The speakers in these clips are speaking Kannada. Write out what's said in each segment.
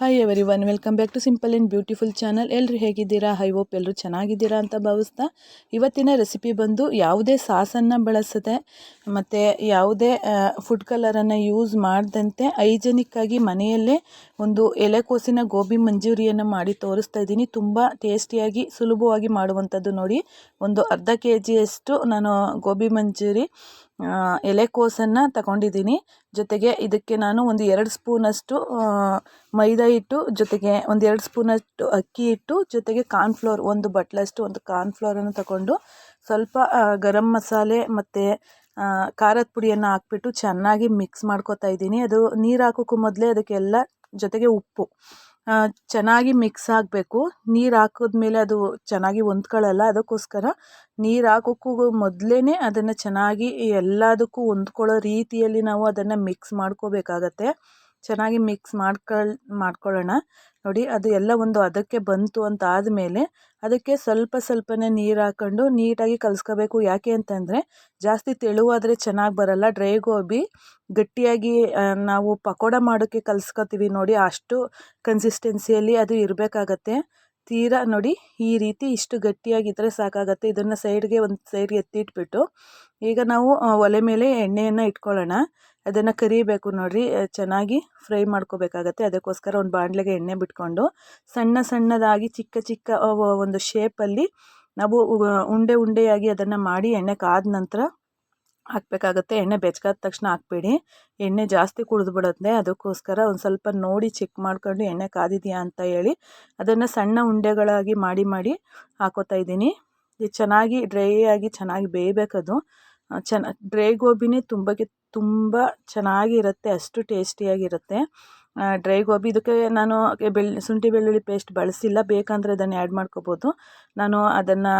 Hi everyone welcome back to simple and beautiful channel ಎಲ್ಲರೂ ಹೇಗಿದ್ದೀರಾ? ಹೈ ಓಪ್ ಎಲ್ಲರೂ ಚೆನ್ನಾಗಿದ್ದೀರಾ ಅಂತ ಭಾವಿಸ್ತಾ ಇವತ್ತಿನ ರೆಸಿಪಿ ಬಂದು ಯಾವುದೇ ಸಾಸನ್ನು ಬಳಸದೆ ಮತ್ತು ಯಾವುದೇ ಫುಡ್ ಕಲರನ್ನು ಯೂಸ್ ಮಾಡದಂತೆ ಐಜೆನಿಕ್ಕಾಗಿ ಮನೆಯಲ್ಲೇ ಒಂದು ಎಲೆಕೋಸಿನ ಗೋಬಿ ಮಂಜೂರಿಯನ್ನು ಮಾಡಿ ತೋರಿಸ್ತಾ ಇದ್ದೀನಿ. ತುಂಬ ಟೇಸ್ಟಿಯಾಗಿ ಸುಲಭವಾಗಿ ಮಾಡುವಂಥದ್ದು ನೋಡಿ. ಒಂದು ಅರ್ಧ ಕೆ ಜಿಯಷ್ಟು ನಾನು ಗೋಬಿ ಮಂಚೂರಿ ಎಲೆಕೋಸನ್ನು ತಗೊಂಡಿದ್ದೀನಿ. ಜೊತೆಗೆ ಇದಕ್ಕೆ ನಾನು ಒಂದು ಎರಡು ಸ್ಪೂನಷ್ಟು ಮೈದಾ ಹಿಟ್ಟು, ಜೊತೆಗೆ ಒಂದು ಎರಡು ಸ್ಪೂನಷ್ಟು ಅಕ್ಕಿ ಹಿಟ್ಟು, ಜೊತೆಗೆ ಕಾರ್ನ್ಫ್ಲೋರ್ ಒಂದು ಬಟ್ಲಷ್ಟು, ಒಂದು ಕಾರ್ನ್ಫ್ಲೋರನ್ನು ತಗೊಂಡು ಸ್ವಲ್ಪ ಗರಂ ಮಸಾಲೆ ಮತ್ತು ಖಾರದ ಪುಡಿಯನ್ನು ಹಾಕ್ಬಿಟ್ಟು ಚೆನ್ನಾಗಿ ಮಿಕ್ಸ್ ಮಾಡ್ಕೊತಾ ಇದ್ದೀನಿ. ಅದು ನೀರು ಹಾಕೋಕ್ಕೂ ಮೊದಲೇ ಅದಕ್ಕೆಲ್ಲ ಜೊತೆಗೆ ಉಪ್ಪು. ಚೆನ್ನಾಗಿ ಮಿಕ್ಸ್ ಆಗಬೇಕು. ನೀರು ಹಾಕಿದ್ಮೇಲೆ ಅದು ಚೆನ್ನಾಗಿ ಹೊಂದ್ಕೊಳ್ಳಲ್ಲ ಅದಕ್ಕೋಸ್ಕರ ನೀರು ಹಾಕೋಕ್ಕೂ ಮೊದಲೇ ಅದನ್ನು ಚೆನ್ನಾಗಿ ಎಲ್ಲದಕ್ಕೂ ಹೊಂದ್ಕೊಳ್ಳೋ ರೀತಿಯಲ್ಲಿ ನಾವು ಅದನ್ನು ಮಿಕ್ಸ್ ಮಾಡ್ಕೋಬೇಕಾಗತ್ತೆ. ಚೆನ್ನಾಗಿ ಮಿಕ್ಸ್ ಮಾಡ್ಕೊಳ್, ಮಾಡ್ಕೊಳ್ಳೋಣ. ನೋಡಿ, ಅದು ಎಲ್ಲ ಒಂದು ಅದಕ್ಕೆ ಬಂತು ಅಂತ ಆದಮೇಲೆ ಅದಕ್ಕೆ ಸ್ವಲ್ಪ ಸ್ವಲ್ಪನೇ ನೀರು ಹಾಕ್ಕೊಂಡು ನೀಟಾಗಿ ಕಲಸ್ಕೋಬೇಕು. ಯಾಕೆ ಅಂತಂದರೆ, ಜಾಸ್ತಿ ತೆಳುವಾದರೆ ಚೆನ್ನಾಗಿ ಬರಲ್ಲ. ಡ್ರೈ ಗೋಬಿ ಗಟ್ಟಿಯಾಗಿ ನಾವು ಪಕೋಡ ಮಾಡೋಕ್ಕೆ ಕಲಿಸ್ಕೊತೀವಿ ನೋಡಿ, ಅಷ್ಟು ಕನ್ಸಿಸ್ಟೆನ್ಸಿಯಲ್ಲಿ ಅದು ಇರಬೇಕಾಗತ್ತೆ. ತೀರಾ ನೋಡಿ, ಈ ರೀತಿ ಇಷ್ಟು ಗಟ್ಟಿಯಾಗಿದ್ದರೆ ಸಾಕಾಗತ್ತೆ. ಇದನ್ನು ಸೈಡ್ಗೆ ಒಂದು ಸೈಡ್ಗೆ ಎತ್ತಿಟ್ಬಿಟ್ಟು ಈಗ ನಾವು ಒಲೆ ಮೇಲೆ ಎಣ್ಣೆಯನ್ನು ಇಟ್ಕೊಳ್ಳೋಣ. ಅದನ್ನು ಕರಿಬೇಕು ನೋಡಿರಿ. ಚೆನ್ನಾಗಿ ಫ್ರೈ ಮಾಡ್ಕೋಬೇಕಾಗತ್ತೆ. ಅದಕ್ಕೋಸ್ಕರ ಒಂದು ಬಾಣಲೆಗೆ ಎಣ್ಣೆ ಬಿಟ್ಕೊಂಡು ಸಣ್ಣ ಸಣ್ಣದಾಗಿ ಚಿಕ್ಕ ಚಿಕ್ಕ ಒಂದು ಶೇಪಲ್ಲಿ ನಾವು ಉಂಡೆ ಉಂಡೆಯಾಗಿ ಅದನ್ನು ಮಾಡಿ ಎಣ್ಣೆ ಕಾದ ನಂತರ ಹಾಕಬೇಕಾಗತ್ತೆ. ಎಣ್ಣೆ ಬೆಚ್ಚಗಾದ ತಕ್ಷಣ ಹಾಕ್ಬೇಡಿ. ಎಣ್ಣೆ ಜಾಸ್ತಿ ಕುಡಿದ್ಬಿಡುತ್ತೆ ಅದಕ್ಕೋಸ್ಕರ ಒಂದು ಸ್ವಲ್ಪ ನೋಡಿ ಚೆಕ್ ಮಾಡ್ಕೊಂಡು ಎಣ್ಣೆ ಕಾದಿದೆಯಾ ಅಂತ ಹೇಳಿ ಅದನ್ನು ಸಣ್ಣ ಉಂಡೆಗಳಾಗಿ ಮಾಡಿ ಮಾಡಿ ಹಾಕೋತಾ ಇದ್ದೀನಿ. ಇದು ಚೆನ್ನಾಗಿ ಡ್ರೈ ಆಗಿ ಚೆನ್ನಾಗಿ ಬೇಯಬೇಕದು. ಚೆನ್ನ, ಡ್ರೈ ಗೋಬಿನೇ ತುಂಬಕ್ಕೆ ತುಂಬ ಚೆನ್ನಾಗಿರುತ್ತೆ, ಅಷ್ಟು ಟೇಸ್ಟಿಯಾಗಿರುತ್ತೆ. ಡ್ರೈ ಗೋಬಿ, ಇದಕ್ಕೆ ನಾನು ಬೆಳ್ ಶುಂಠಿ ಬೆಳ್ಳುಳ್ಳಿ ಪೇಸ್ಟ್ ಬಳಸಿಲ್ಲ, ಬೇಕಂದರೆ ಅದನ್ನು ಆ್ಯಡ್ ಮಾಡ್ಕೋಬೋದು. ನಾನು ಅದನ್ನು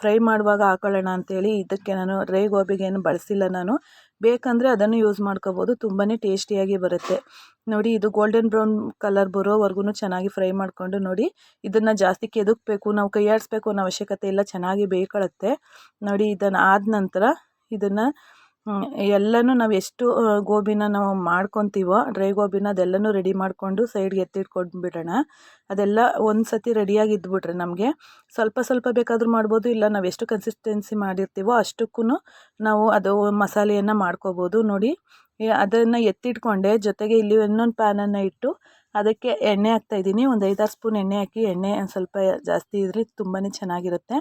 ಫ್ರೈ ಮಾಡುವಾಗ ಹಾಕೊಳ್ಳೋಣ ಅಂತೇಳಿ ಇದಕ್ಕೆ ನಾನು ಡ್ರೈ ಗೋಬಿಗೇನು ಬಳಸಿಲ್ಲ ನಾನು. ಬೇಕಂದರೆ ಅದನ್ನು ಯೂಸ್ ಮಾಡ್ಕೋಬೋದು ತುಂಬಾ ಟೇಸ್ಟಿಯಾಗಿ ಬರುತ್ತೆ. ನೋಡಿ, ಇದು ಗೋಲ್ಡನ್ ಬ್ರೌನ್ ಕಲರ್ ಬರೋವರೆಗೂ ಚೆನ್ನಾಗಿ ಫ್ರೈ ಮಾಡಿಕೊಂಡು ನೋಡಿ, ಇದನ್ನು ಜಾಸ್ತಿ ಕೆದಕ್ಬೇಕು, ನಾವು ಕೈಯಾಡಿಸ್ಬೇಕು ಅನ್ನೋ ಅವಶ್ಯಕತೆ ಇಲ್ಲ, ಚೆನ್ನಾಗಿ ಬೇಯ್ಕೊಳ್ಳುತ್ತೆ ನೋಡಿ, ಇದನ್ನು ಆದ ನಂತರ ಇದನ್ನು ಎಲ್ಲನೂ ನಾವು ಎಷ್ಟು ಗೋಬಿನ ನಾವು ಮಾಡ್ಕೊತೀವೋ, ಡ್ರೈ ಗೋಬಿನ ಅದೆಲ್ಲನೂ ರೆಡಿ ಮಾಡಿಕೊಂಡು ಸೈಡ್ಗೆ ಎತ್ತಿಟ್ಕೊಂಡ್ಬಿಡೋಣ ಅದೆಲ್ಲ ಒಂದು ಸತಿ ರೆಡಿಯಾಗಿ ಇದ್ಬಿಟ್ರೆ ನಮಗೆ ಸ್ವಲ್ಪ ಸ್ವಲ್ಪ ಬೇಕಾದರೂ ಮಾಡ್ಬೋದು, ಇಲ್ಲ ನಾವು ಎಷ್ಟು ಕನ್ಸಿಸ್ಟೆನ್ಸಿ ಮಾಡಿರ್ತೀವೋ ಅಷ್ಟಕ್ಕೂ ನಾವು ಅದು ಮಸಾಲೆಯನ್ನು ಮಾಡ್ಕೋಬೋದು. ನೋಡಿ ಅದನ್ನು ಎತ್ತಿಟ್ಕೊಂಡೆ, ಜೊತೆಗೆ ಇಲ್ಲಿ ಇನ್ನೊಂದು ಪ್ಯಾನನ್ನು ಇಟ್ಟು ಅದಕ್ಕೆ ಎಣ್ಣೆ ಹಾಕ್ತಾಯಿದ್ದೀನಿ ಒಂದು ಐದಾರು ಸ್ಪೂನ್ ಎಣ್ಣೆ ಹಾಕಿ, ಎಣ್ಣೆ ಸ್ವಲ್ಪ ಜಾಸ್ತಿ ಇದ್ರೆ ತುಂಬಾ ಚೆನ್ನಾಗಿರುತ್ತೆ.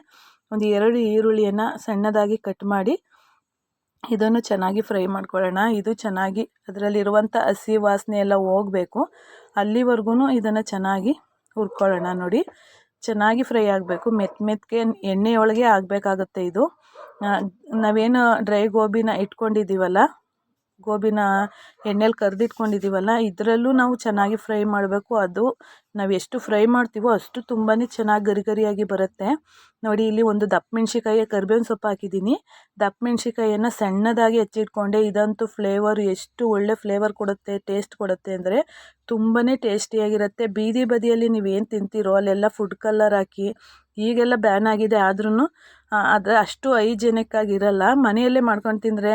ಒಂದು ಎರಡು ಈರುಳ್ಳಿಯನ್ನು ಸಣ್ಣದಾಗಿ ಕಟ್ ಮಾಡಿ ಇದನ್ನು ಚೆನ್ನಾಗಿ ಫ್ರೈ ಮಾಡ್ಕೊಳ್ಳೋಣ. ಇದು ಚೆನ್ನಾಗಿ ಅದರಲ್ಲಿರುವಂಥ ಹಸಿ ವಾಸನೆ ಎಲ್ಲ ಹೋಗಬೇಕು. ಅಲ್ಲಿವರೆಗೂ ಇದನ್ನು ಚೆನ್ನಾಗಿ ಹುರ್ಕೊಳ್ಳೋಣ ನೋಡಿ. ಚೆನ್ನಾಗಿ ಫ್ರೈ ಆಗಬೇಕು. ಮೆತ್ತ ಮೆತ್ತಗೆ ಎಣ್ಣೆಯೊಳಗೆ ಆಗಬೇಕಾಗತ್ತೆ ಇದು. ನಾವೇನು ಡ್ರೈ ಗೋಬಿನ ಇಟ್ಕೊಂಡಿದ್ದೀವಲ್ಲ, ಗೋಬಿನ ಎಣ್ಣೆಲಿ ಕರೆದಿಟ್ಕೊಂಡಿದ್ದೀವಲ್ಲ, ಇದರಲ್ಲೂ ನಾವು ಚೆನ್ನಾಗಿ ಫ್ರೈ ಮಾಡಬೇಕು. ಅದು ನಾವು ಎಷ್ಟು ಫ್ರೈ ಮಾಡ್ತೀವೋ ಅಷ್ಟು ತುಂಬಾ ಚೆನ್ನಾಗಿ ಗರಿ ಗರಿಯಾಗಿ ಬರುತ್ತೆ. ನೋಡಿ, ಇಲ್ಲಿ ಒಂದು ದಪ್ಪ ಮೆಣಸಿಕಾಯಿ ಕರ್ಬೇವಿನ ಸೊಪ್ಪು ಹಾಕಿದ್ದೀನಿ. ದಪ್ಪ ಮೆಣಸಿಕಾಯಿಯನ್ನು ಸಣ್ಣದಾಗಿ ಹೆಚ್ಚಿಟ್ಕೊಂಡೆ, ಇದಂತೂ ಫ್ಲೇವರ್ ಎಷ್ಟು ಒಳ್ಳೆ ಫ್ಲೇವರ್ ಕೊಡುತ್ತೆ ಟೇಸ್ಟ್ ಕೊಡುತ್ತೆ ಅಂದರೆ ತುಂಬಾ ಟೇಸ್ಟಿಯಾಗಿರುತ್ತೆ ಬೀದಿ ಬದಿಯಲ್ಲಿ ನೀವೇನು ತಿಂತೀರೋ, ಅಲ್ಲೆಲ್ಲ ಫುಡ್ ಕಲರ್ ಹಾಕಿ, ಈಗೆಲ್ಲ ಬ್ಯಾನ್ ಆಗಿದೆ ಆದ್ರೂ ಅದು ಅಷ್ಟು ಹೈಜೆನಿಕ್ ಆಗಿರಲ್ಲ ಮನೆಯಲ್ಲೇ ಮಾಡ್ಕೊಂಡು ತಿಂದರೆ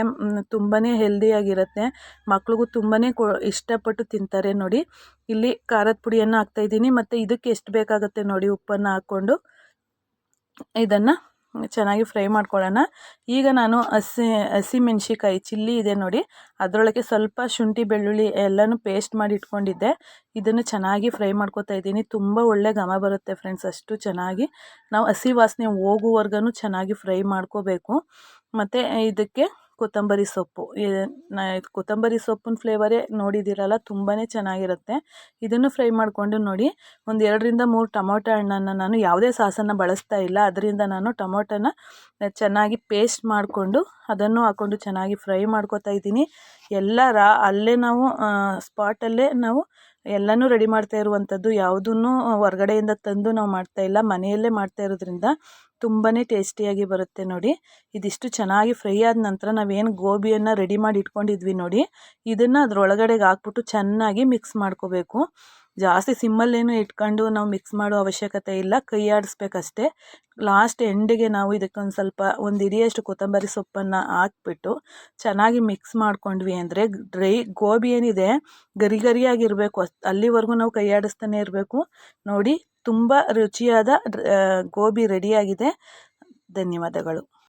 ತುಂಬಾ ಹೆಲ್ದಿಯಾಗಿರುತ್ತೆ ಮಕ್ಳಿಗೂ ತುಂಬಾ ಕೊ, ಇಷ್ಟಪಟ್ಟು ತಿಂತಾರೆ ನೋಡಿ. ಇಲ್ಲಿ ಖಾರದ ಪುಡಿಯನ್ನು ಹಾಕ್ತಾಯಿದ್ದೀನಿ ಮತ್ತು ಇದಕ್ಕೆ ಎಷ್ಟು ಬೇಕಾಗುತ್ತೆ ನೋಡಿ, ಉಪ್ಪನ್ನು ಹಾಕ್ಕೊಂಡು. ಇದನ್ನು ಚೆನ್ನಾಗಿ ಫ್ರೈ ಮಾಡ್ಕೊಳ್ಳೋಣ. ಈಗ ನಾನು ಹಸಿ ಹಸಿಮೆಣ್ಸಿಕಾಯಿ ಚಿಲ್ಲಿ ಇದೆ ನೋಡಿ. ಅದರೊಳಗೆ ಸ್ವಲ್ಪ ಶುಂಠಿ, ಬೆಳ್ಳುಳ್ಳಿ ಎಲ್ಲನೂ ಪೇಸ್ಟ್ ಮಾಡಿ ಇಟ್ಕೊಂಡಿದ್ದೆ. ಇದನ್ನು ಚೆನ್ನಾಗಿ ಫ್ರೈ ಮಾಡ್ಕೊತಾ ಇದ್ದೀನಿ. ತುಂಬ ಒಳ್ಳೆ ಘಮ ಬರುತ್ತೆ ಫ್ರೆಂಡ್ಸ್ ಅಷ್ಟು ಚೆನ್ನಾಗಿ. ನಾವು ಹಸಿ ವಾಸನೆ ಹೋಗುವವರೆಗೂ ಚೆನ್ನಾಗಿ ಫ್ರೈ ಮಾಡ್ಕೋಬೇಕು. ಮತ್ತು ಇದಕ್ಕೆ ಕೊತ್ತಂಬರಿ ಸೊಪ್ಪು. ಕೊತ್ತಂಬರಿ ಸೊಪ್ಪಿನ ಫ್ಲೇವರೇ ನೋಡಿದ್ದೀರಲ್ಲ ತುಂಬಾ ಚೆನ್ನಾಗಿರುತ್ತೆ. ಇದನ್ನು ಫ್ರೈ ಮಾಡಿಕೊಂಡು ನೋಡಿ, ಒಂದು ಎರಡರಿಂದ ಮೂರು ಟೊಮೊಟೊ ಹಣ್ಣನ್ನು ನಾನು ಯಾವುದೇ ಸಾಸನ್ನು ಬಳಸ್ತಾ ಇಲ್ಲ. ಅದರಿಂದ ನಾನು ಟೊಮೊಟೊನ ಚೆನ್ನಾಗಿ ಪೇಸ್ಟ್ ಮಾಡಿಕೊಂಡು, ಅದನ್ನು ಹಾಕ್ಕೊಂಡು ಚೆನ್ನಾಗಿ ಫ್ರೈ ಮಾಡ್ಕೊತಾ ಇದ್ದೀನಿ. ಎಲ್ಲ ರಾ, ಅಲ್ಲೇ ನಾವು ಸ್ಪಾಟಲ್ಲೇ ನಾವು ಎಲ್ಲನೂ ರೆಡಿ ಮಾಡ್ತಾ ಇರುವಂಥದ್ದು. ಯಾವುದನ್ನು ಹೊರ್ಗಡೆಯಿಂದ ತಂದು ನಾವು ಮಾಡ್ತಾ ಇಲ್ಲ. ಮನೆಯಲ್ಲೇ ಮಾಡ್ತಾ ಇರೋದ್ರಿಂದ ತುಂಬಾ ಟೇಸ್ಟಿಯಾಗಿ ಬರುತ್ತೆ ನೋಡಿ. ಇದಿಷ್ಟು ಚೆನ್ನಾಗಿ ಫ್ರೈ ಆದ ನಂತರ ನಾವೇನು ಗೋಬಿಯನ್ನು ರೆಡಿ ಮಾಡಿ ಇಟ್ಕೊಂಡಿದ್ವಿ ನೋಡಿ. ಇದನ್ನು ಅದರೊಳಗಡೆಗೆ ಹಾಕ್ಬಿಟ್ಟು ಚೆನ್ನಾಗಿ ಮಿಕ್ಸ್ ಮಾಡ್ಕೋಬೇಕು. ಜಾಸ್ತಿ ಸಿಮ್ಮಲ್ಲೇನು ಇಟ್ಕೊಂಡು ನಾವು ಮಿಕ್ಸ್ ಮಾಡೋ ಅವಶ್ಯಕತೆ ಇಲ್ಲ ಕೈ ಆಡಿಸ್ಬೇಕಷ್ಟೇ ಲಾಸ್ಟ್ ಎಂಡಿಗೆ ನಾವು ಇದಕ್ಕೊಂದು ಸ್ವಲ್ಪ ಒಂದು ಹಿಡಿಯಷ್ಟು ಕೊತ್ತಂಬರಿ ಸೊಪ್ಪನ್ನು ಹಾಕ್ಬಿಟ್ಟು ಚೆನ್ನಾಗಿ ಮಿಕ್ಸ್ ಮಾಡ್ಕೊಂಡ್ವಿ ಅಂದರೆ ಡ್ರೈ ಗೋಬಿ ಏನಿದೆ ಗರಿ ಗರಿಯಾಗಿರಬೇಕು. ಅಲ್ಲಿವರೆಗೂ ನಾವು ಕೈ ಆಡಿಸ್ತಾನೆ ಇರಬೇಕು. ನೋಡಿ, ತುಂಬ ರುಚಿಯಾದ ಗೋಬಿ ರೆಡಿಯಾಗಿದೆ ಧನ್ಯವಾದಗಳು.